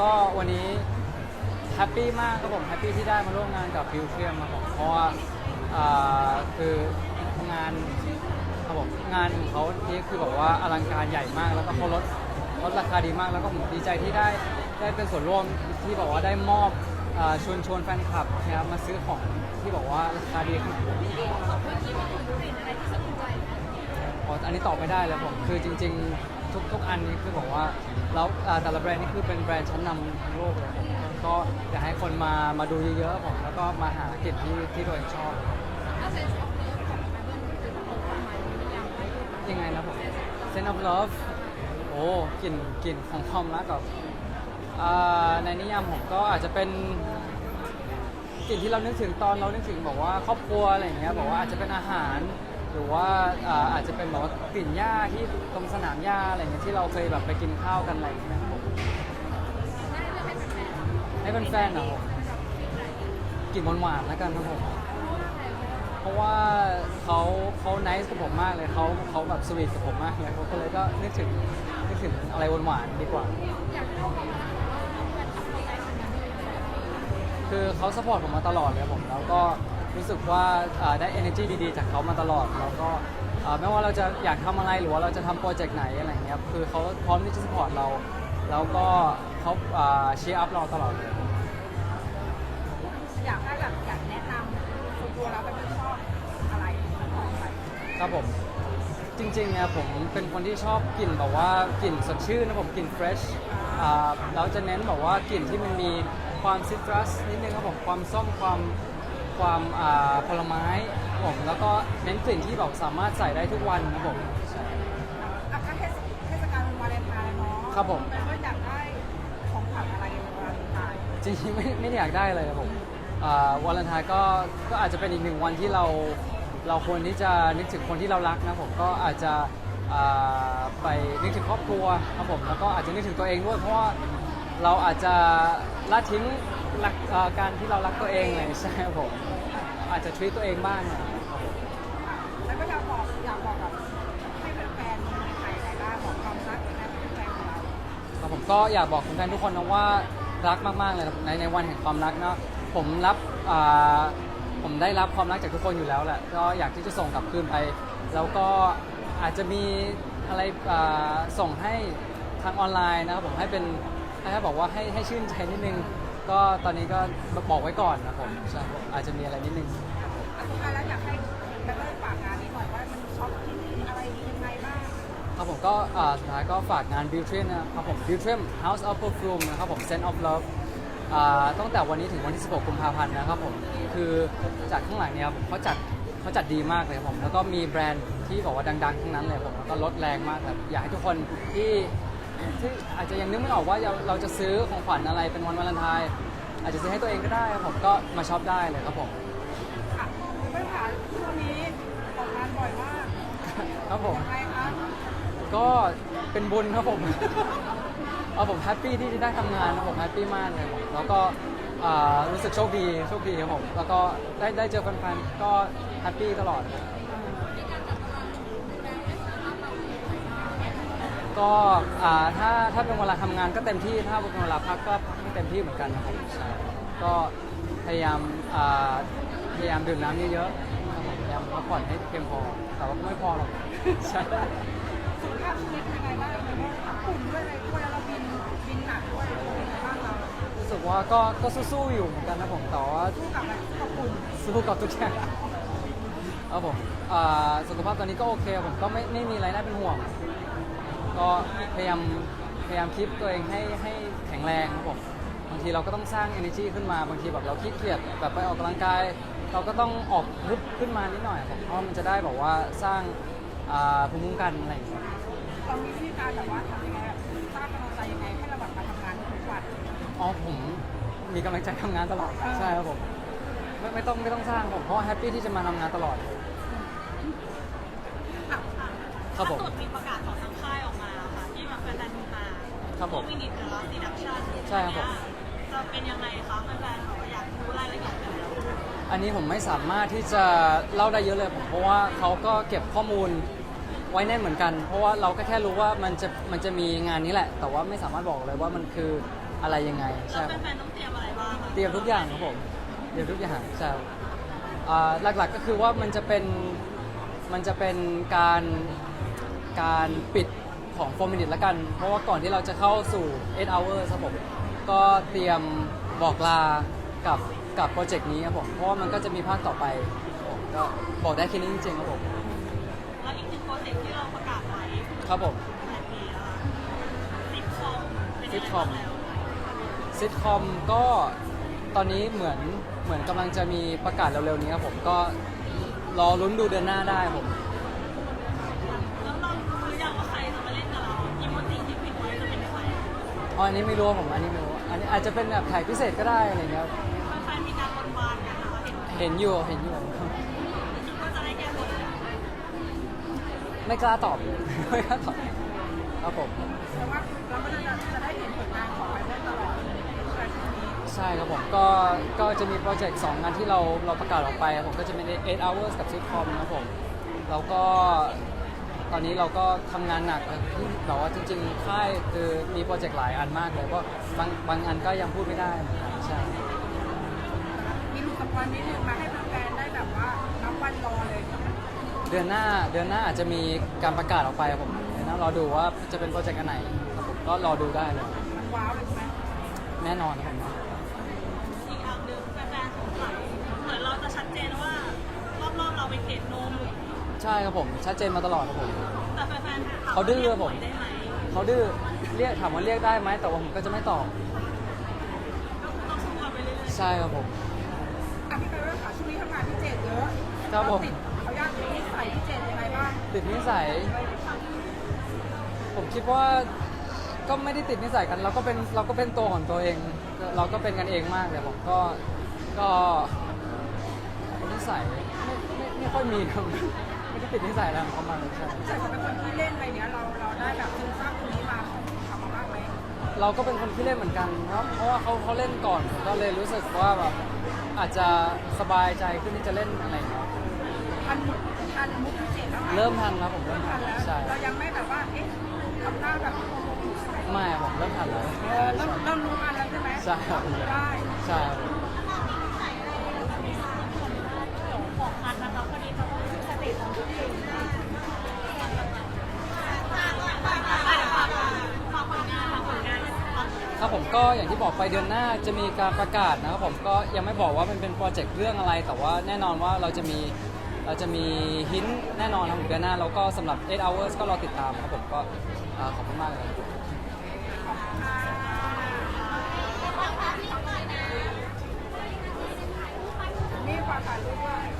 ก็วันนี้แฮปปี้มากครับผมแฮปปี้ที่ได้มาร่วมงานกับฟิวเทียมครับผมเพราะว่าอ่าคืองานครับผมงานของเขานี่คือแบบว่าอลังการใหญ่มาก แล้วก็เขาลดลดราคาดีมาก แล้วก็ผมดีใจที่ได้ได้เป็นส่วนร่วมที่บอกว่าได้มอบอาชวนชวนแฟนคลับนะครับมาซื้อของที่บอกว่าราคาดีขนาดนี้อ๋ออันนี้ตอบไม่ได้เลยผมคือจริง ๆ ทุกทุกอันนี้คือบอกว่าแล้วอ่าแต่ละแบรนด์นี่คือเป็นแบรนด์ชั้นนำทั้งโลกเลยผมก็อยากให้คนมามาดูเยอะๆผมแล้วก็มาหากลิ่นที่ที่ตัวเองชอบยังไงนะผม Sense of Love โอ้กลิ่นกลิ่นของความรักกับในนิยามผมก็อาจจะเป็นกลิ่นที่เรานึกถึงตอนเรานึกถึงบอกว่าครอบครัวอะไรอย่างเงี้ยบอกว่าอาจจะเป็นอาหาร หรือว่าอ่าอาจจะเป็นแบบว่ากลิ่นหญ้าที่ตรงสนามหญ้าอะไรเงี้ยที่เราเคยแบบไปกินข้าวกันอะไรอย่างเงี้ยครับผมให้เป็นแฟนๆนะผมกลิ่นหวานๆแล้วกันครับผมเพราะว่าเขาเขาไนส์กับผมมากเลยเขาเขาแบบสวีทกับผมมากเลยเขาก็เลยก็นึกถึงนึกถึงอะไรหวานๆดีกว่า คือเขาสปอร์ตผมมาตลอดเลยครับผมแล้วก็ รู้สึกว่าอ่าได้ energy ดีๆ จากเขามาตลอดแล้วก็อ่าไม่ว่าเราจะอยากทำอะไรหรือว่าเราจะทำโปรเจกต์ไหนอะไรอย่างเงี้ยคือเขาพร้อมที่จะสปอร์ตเรา แล้วก็เขาเชียร์อัพเราตลอดเลยอยากให้แบบอยากแนะนำส่วนตัวเราเป็นคนชอบอะไรของใครครับผมจริงๆเนี่ยผมเป็นคนที่ชอบกลิ่นแบบว่ากลิ่นสดชื่นนะผมกลิ่นเฟรชอ่าแล้วจะเน้นแบบว่ากลิ่นที่มันมีความซิตรัสนิดนึงครับผมความส้มความ ความอ่าผลไม้ครับผมแล้วก็เน้นกลิ่นที่แบบสามารถใส่ได้ทุกวันครับผมใช่ อะก็เทศเทศกาลวันวาเลนไทน์เนาะครับผมเป็นว่าอยากได้ของขวัญอะไรในวันวาเลนไทน์จริงๆไม่ไม่ได้อยากได้เลยครับผมอ่าวาเลนไทน์ก็ก็อาจจะเป็นอีกหนึ่งวันที่เราเราควรที่จะนึกถึงคนที่เรารักนะผมก็อาจจะอ่าไปนึกถึงครอบครัวครับผมแล้วก็อาจจะนึกถึงตัวเองด้วยเพราะว่าเราอาจจะละทิ้ง รักอ่าการที่เรารักตัวเองเลยใช่ครับผม อาจจะทวีตตัวเองบ้างนะครับผมแล้วก็อยากบอกอยากบอกกับให้แฟนๆในไทยอะไรบ้างบอกความรักนะเป็นแฟนของเราครับผมก็อยากบอกแฟนทุกคนนะว่ารักมากๆเลยในในวันแห่งความรักเนาะผมรับอ่าผมได้รับความรักจากทุกคนอยู่แล้วแหละก็อยากที่จะส่งกลับคืนไป แล้วก็อาจจะมีอะไรอ่าส่งให้ทางออนไลน์นะครับผมให้เป็น ให้บอกว่าให้ให้ชื่นใจนิดนึง ก็ตอนนี้ก็บอกไว้ก่อนนะผมใช่ผมอาจจะมีอะไรนิดนึงอะสุดท้ายแล้วอยากให้แบงค์ได้ฝากงานนี้หน่อยว่ามันช็อปที่นี่อะไรดียังไงบ้างครับผมก็อ่าสุดท้ายก็ฝากงาน b e a u t r i m นะครับผม b e a u t r i m House of Perfume นะครับผม Scent of Love อ่าตั้งแต่วันนี้ถึงวันที่ 16 กุมภาพันธ์นะครับผมคือจากข้างหลังเนี่ยครับผมเขาจัดเขาจัดดีมากเลยครับผม แล้วก็มีแบรนด์ที่บอกว่าดัง ๆ ทั้งนั้นเลยผมแล้วก็ลดแรงมากครับอยากให้ทุกคนที่ ที่อาจจะยังนึกไม่ออกว่าเราเราจะซื้อของขวัญอะไรเป็นวันวาเลนไทน์อาจจะซื้อให้ตัวเองก็ได้ครับผมก็มาช็อปได้เลยครับผมอะไม่ผ่านช่วงนี้ออกงานบ่อยมากครับผม ยังไงคะก็เป็นบุญครับผม เอาผมแฮปปี้ที่ได้ทำงานนะผมแฮปปี้มากเลยผมแล้วก็อ่ารู้สึกโชคดีโชคดีครับผม แล้วก็ได้ได้เจอแฟนๆก็แฮปปี้ตลอด ก็อ่าถ้าถ้าเป็นเวลาทำงานก็เต็มที่ถ้าเป็นเวลาพักก็พักให้เต็มที่เหมือนกันนะครับใช่ก็พยายามอ่าพยายามดื่มน้ำเยอะๆครับผมพยายามพักผ่อนให้เพียงพอ แต่ว่าก็ไม่พอหรอกใช่สุขภาพชีวิตเป็นไงบ้างเพราะว่าฝุ่นด้วยอะไรด้วยแล้วเราบินบินหนักด้วยบ้านเรารู้สึกว่าก็ก็สู้ๆอยู่เหมือนกันนะผมแต่ว่า สู้กับอะไรกับฝุ่นสู้กับทุกอย่างครับผมอ่าสุขภาพตอนนี้ก็โอเคผมก็ไม่ไม่มีอะไรน่าเป็นห่วง ก็พยายามพยายามคิดตัวเองให้ให้แข็งแรงครับผมบางทีเราก็ต้องสร้าง energy ขึ้นมาบางทีแบบเราขี้เกียจแบบไปออกกำลังกาย เราก็ต้องออกฮึบขึ้นมานิดหน่อยผมเพราะมันจะได้แบบว่าสร้างอ่าภูมิคุ้มกันอะไรอย่างเงี้ย เรามีวิธีการแบบว่าทำยังไงแบบสร้างกำลังใจยังไงให้เราแบบมาทำงานทุกวัน อ๋อผมมีกำลังใจทำงานตลอดใช่ครับผมไม่ไม่ต้องไม่ต้องสร้างผมเพราะแฮปปี้ที่จะมาทำงานตลอดอะครับผมล่าสุดมีประกาศของทาง ครับผม มินิเดอะซีดักชั่นใช่ครับผม จะเป็นยังไงคะแฟนๆบอกว่าอยากรู้รายละเอียดกันแล้วอันนี้ผมไม่สามารถที่จะเล่าได้เยอะเลยผมเพราะว่าเขาก็เก็บข้อมูลไว้แน่นเหมือนกัน เพราะว่าเราก็แค่รู้ว่ามันจะมันจะมีงานนี้แหละ แต่ว่าไม่สามารถบอกเลยว่ามันคืออะไรยังไงแล้ใช่วครับ แฟนๆต้องเตรียมอะไรบ้างคะเตรียมทุกอย่างครับผม เตรียมทุกอย่างใช่ครับอ่าหลักๆก็คือว่ามันจะเป็น มันจะเป็นการ การปิด ของ4 minute ละกัน เพราะว่าก่อนที่เราจะเข้าสู่ 8 hours ครับผม ก็เตรียมบอกลากับกับโปรเจกต์นี้ครับผม เพราะว่ามันก็จะมีภาคต่อไปผมก็บอกได้แค่นี้จริงๆครับผม แล้วอีกหนึ่งโปรเจกต์ที่เราประกาศไว้ครับผมแปดปีแล้วซิทคอมเป็นยังไงซิทคอมบ้างแล้วซิทคอมก็ตอนนี้เหมือนเหมือนกำลังจะมีประกาศเร็วๆนี้ครับผมก็รอลุ้นดูเดือนหน้าได้ผมแล้ว อ๋ออันนี้ไม่รู้ครับผมอันนี้ไม่รู้อันนี้อาจจะเป็นแบบถ่ายพิเศษก็ได้อะไรเงี้ยครับแฟนๆมีการบนบานกันนะคะเห็นเห็นอยู่เห็นอยู่ คิดว่าจะได้แก้บนไหมไม่กล้าตอบไม่กล้าตอบครับผมแต่ว่าเราก็จะจะได้เห็นผลงานของไบเบิลตลอดในช่วงนี้ใช่ครับผมก็ก็จะมีโปรเจกต์สองงานที่เราเราประกาศออกไปครับผมก็จะเป็น8 hours กับซิทคอมนะครับผมแล้วก็ตอ นนี้เราก็ทำงานหนักแบบว่าจริงๆค่ายคือมีโปรเจกต์หลายอันมากเลยก็บางบางอันก็ยังพูดไม่ได้เหมือนกันใช่ มีลูกสปอยนิดนึงมาให้แฟนๆได้แบบว่านับวันรอเลยเดือนหน้าเดือนหน้าอาจจะมีการประกาศออกไปครับผมเดือนหน้ารอดูว่าจะเป็นโปรเจกต์อันไหนครับผมก็รอดูได้เลยมันว้าวเลยใช่ไหมแน่นอนครับผมอีกอันหนึ่งแฟนๆสงสัยเหมือนเราจะชัดเจนว่ารอบๆเราเป็นเขตโนม ใช่ครับผม ชัดเจนมาตลอดครับผม แต่แฟนๆถามเขาดื้อรียกผมหวยได้ไหมเขาดื้อเรียกถามว่าเรียกได้ไหมแต่ว่าผมก็จะไม่ตอบ ก็คือต้องสู้กันไปเรื่อยๆใช่ครับผม อะพี่ไปเรื่องค่ะช่วงนี้ทำงานพิเศษเยอะครับผม ติดเขายากติดนิสัยพิเศษยังไงบ้างติดนิสัย ผมคิดว่าก็ไม่ได้ติดนิสัยกัน เราก็เป็นเราก็เป็นตัวของตัวเอง เราก็เป็นกันเองมากเลยผมก็ก็นิสัยไม่ไม่ไม่ค่อยมีครับไม่ได้ ติดนิสัยอะไรของเขามาเลยใช่แต่เขาเป็นคนที่เล่นอะไรเนี้ยเราเราได้แบบซึมซับตรงนี้มาของเขามาบ้างไหมเราก็เป็นคนที่เล่นเหมือนกันครับเพราะว่าเขาเขาเล่นก่อนผมก็เลยรู้สึกว่าแบบอาจจะสบายใจขึ้นที่จะเล่นอะไรอย่างเงี้ยทันทันมุกพิเศษแล้วไหมเริ่มทันแล้วผมเริ่เริ่มมทัทันนแล้วใช่เรายังไม่แบบว่าเอ๊ะทำหน้าแบบโมโหใช่ไหมไม่ผมเริ่มทันแล้ว เออเริ่มเริ่มรู้อันแล้วใช่ไหมใช่ครับได้ ใช่ ก็อย่างที่บอกไปเดือนหน้าจะมีการประกาศนะครับผมก็ยังไม่บอกว่ามันเป็นโปรเจกต์เรื่องอะไร แต่ว่าแน่นอนว่าเราจะมีเราจะมีหินแน่นอนครับผมเดือนหน้าแล้วก็สำหรับ 8 hours ก็รอติดตามครับผมก็อ่าขอบคุณมากเลยมีความถ่ายรูปด้วย